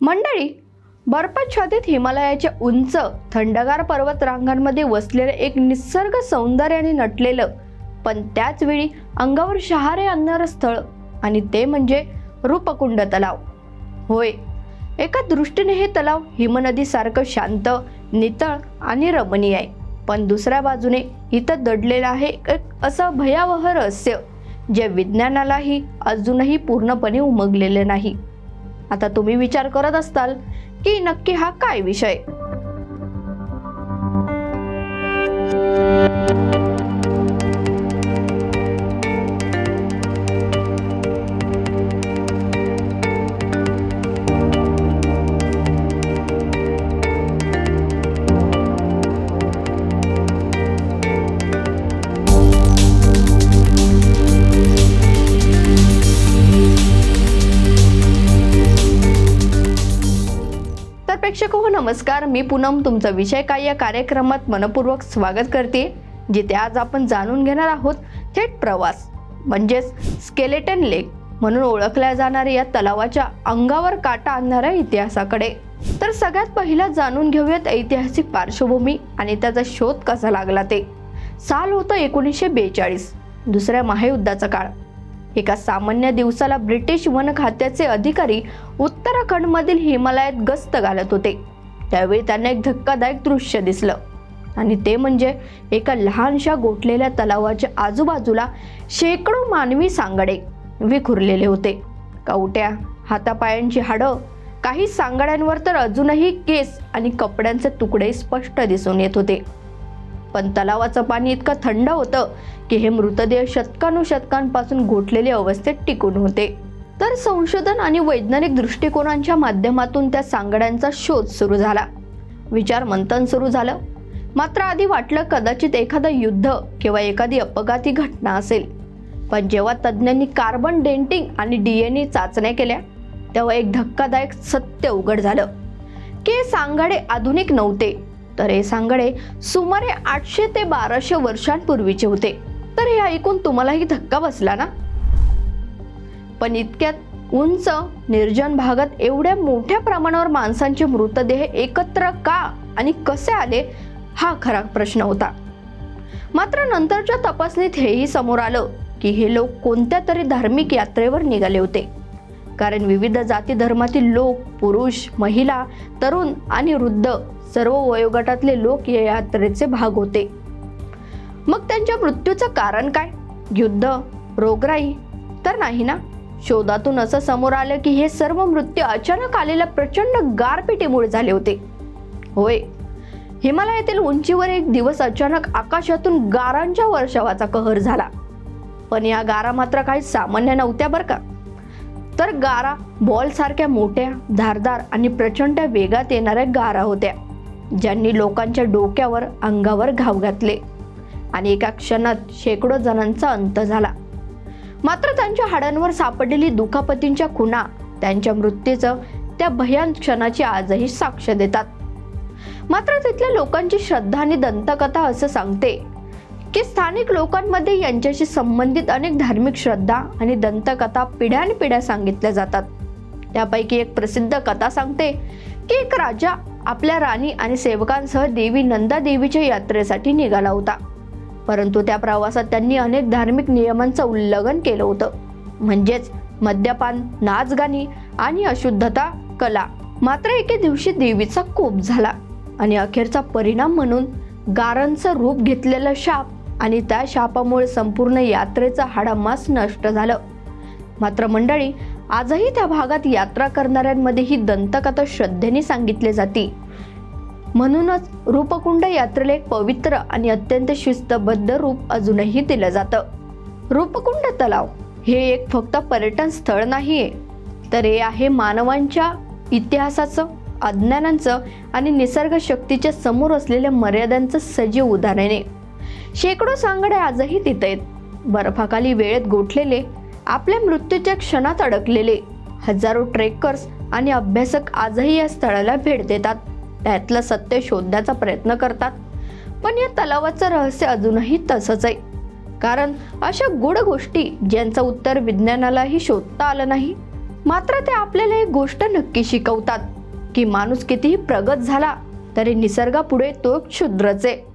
मंडळी बर्फाच्छादित हिमालयाच्या उंच थंडगार पर्वत रांगांमध्ये वसलेलं एक निसर्ग सौंदर्याने नटलेलं पण त्याचवेळी अंगावर शहारे आणणारं स्थळ आणि ते म्हणजे रूपकुंड तलाव. होय एका दृष्टीने हे तलाव हिमनदीसारखं शांत नितळ आणि रमणीय आहे पण दुसऱ्या बाजूने इथं दडलेलं आहे एक असं भयावह रहस्य जे विज्ञानालाही अजूनही पूर्णपणे उमगलेले नाही. आता तुम्ही विचार करत असताल की नक्की हा काय विषय? प्रेक्षक हो नमस्कार. मी पूनम तुमचा विषय काय या कार्यक्रमात मनपूर्वक स्वागत करते जिथे आज आपण जाणून घेणार आहोत थेट प्रवास म्हणजेच स्केलेटन लेक म्हणून ओळखल्या जाणाऱ्या या तलावाच्या अंगावर काटा आणणाऱ्या इतिहासाकडे. तर सगळ्यात पहिला जाणून घेऊयात ऐतिहासिक पार्श्वभूमी आणि त्याचा शोध कसा लागला ते. साल होतं एकोणीसशे बेचाळीस दुसऱ्या महायुद्धाचा काळ. एका सामान्य दिवसाला ब्रिटिश वन खात्याचे अधिकारी उत्तराखंडमधील हिमालयात गस्त घालत होते. त्यावेळी त्यांना एक धक्कादायक दृश्य दिसलं. आणि ते म्हणजे एका लहानशा गोठलेल्या तलावाच्या आजूबाजूला शेकडो मानवी सांगडे विखुरलेले होते. कवट्या हातापायांची हाडं काही सांगड्यांवर तर अजूनही केस आणि कपड्यांचे तुकडे स्पष्ट दिसून येत होते. पण तलावाचं पाणी इतकं थंड होतं की हे मृतदेह शतकानुशतकांपासून गोठलेले अवस्थेत टिकून होते. तर संशोधन आणि वैज्ञानिक दृष्टिकोनांच्या माध्यमातून त्या सांगड्यांचा शोध सुरू झाला. विचार मंथन सुरू झालं. मात्र आधी वाटलं कदाचित एखादं युद्ध किंवा एखादी अपघाती घटना असेल. पण जेव्हा तज्ज्ञांनी कार्बन डेंटिंग आणि डीएनए चाचण्या केल्या तेव्हा एक धक्कादायक सत्य उघड झालं. की हे सांगाडे आधुनिक नव्हते. तर हे सांगडे सुमारे आठशे ते बाराशे वर्षांपूर्वीचे होते. तर हे ऐकून तुम्हालाही धक्का बसला ना? पण इतक्यात उंच निर्जन भागात एवढ्या मोठ्या प्रमाणावर माणसांचे मृतदेह एकत्र का आणि कसे आले हा खरा प्रश्न होता. मात्र नंतरच्या तपासणीत हेही समोर आलं की हे लोक कोणत्या तरी धार्मिक यात्रेवर निघाले होते. कारण विविध जाती धर्मातील लोक पुरुष महिला तरुण आणि वृद्ध सर्व वयोगटातले लोक या यात्रेचे भाग होते. मग त्यांच्या मृत्यूचं कारण काय? युद्ध रोगराई? तर नाही ना? शोधातून असं समोर आलं की हे सर्व मृत्यू अचानक आलेल्या प्रचंड गारपिटीमुळे झाले होते. होय. हिमालयातील उंचीवर एक दिवस अचानक आकाशातून गारांच्या वर्षावाचा कहर झाला. पण या गारा मात्र काही सामान्य नव्हत्या बरं का? तर गारा बॉल सारख्या मोठ्या धारदार आणि प्रचंड वेगात येणाऱ्या गारा होत्या. ज्यांनी लोकांच्या डोक्यावर अंगावर घाव घातले. आणि एका क्षणात शेकडो जणांचा अंत झाला. मात्र त्यांच्या हाडांवर सापडलेली दुखापतींच्या खुणा त्यांच्या मृत्यूचं त्या भयान क्षणाची आजही साक्ष देतात. मात्र तिथल्या लोकांची श्रद्धा आणि दंतकथा असं सांगते की स्थानिक लोकांमध्ये यांच्याशी संबंधित अनेक धार्मिक श्रद्धा आणि दंतकथा पिढ्यानपिढ्या सांगितल्या जातात. त्यापैकी एक प्रसिद्ध कथा सांगते की एक राजा आपल्या राणी आणि सेवकांसह देवी नंदा देवीच्या यात्रेसाठी निघाला होता. परंतु त्या प्रवासात त्यांनी अनेक धार्मिक नियमांचं उल्लंघन केलं होतं. म्हणजेच मद्यपान नाचगाणी आणि अशुद्धता कला मात्र एके दिवशी देवीचा कोप झाला आणि अखेरचा परिणाम म्हणून गारांचं रूप घेतलेलं शाप आणि त्या शापामुळे संपूर्ण यात्रेचं हाडामास नष्ट झालं. मात्र मंडळी आजही त्या भागात यात्रा करणाऱ्यांमध्ये ही दंतकथा श्रद्धेने सांगितली जाते. म्हणूनच रूपकुंड यात्रेला एक पवित्र आणि अत्यंत शिस्तबद्ध रूप अजूनही दिलं जातं. रूपकुंड तलाव हे एक फक्त पर्यटन स्थळ नाहीये तर हे आहे मानवांच्या इतिहासाचं अज्ञानांचं आणि निसर्ग शक्तीच्या समोर असलेल्या मर्यादांचं सजीव उदाहरण. आहे शेकडो सांगडे आजही तिथे आहेत. बर्फाखाली वेळेत गोठलेले आपल्या मृत्यूच्या क्षणात अडकलेले. हजारो ट्रेकर्स आणि अभ्यासक आजही या स्थळाला भेट देतात. त्यातलं सत्य शोधण्याचा प्रयत्न करतात. पण या तलावाचं रहस्य अजूनही तसंच आहे. कारण अशा गूढ गोष्टी ज्यांचं उत्तर विज्ञानालाही शोधता आलं नाही मात्र ते आपल्याला एक गोष्ट नक्की शिकवतात की माणूस कितीही प्रगत झाला तरी निसर्गापुढे तो क्षुद्रच आहे.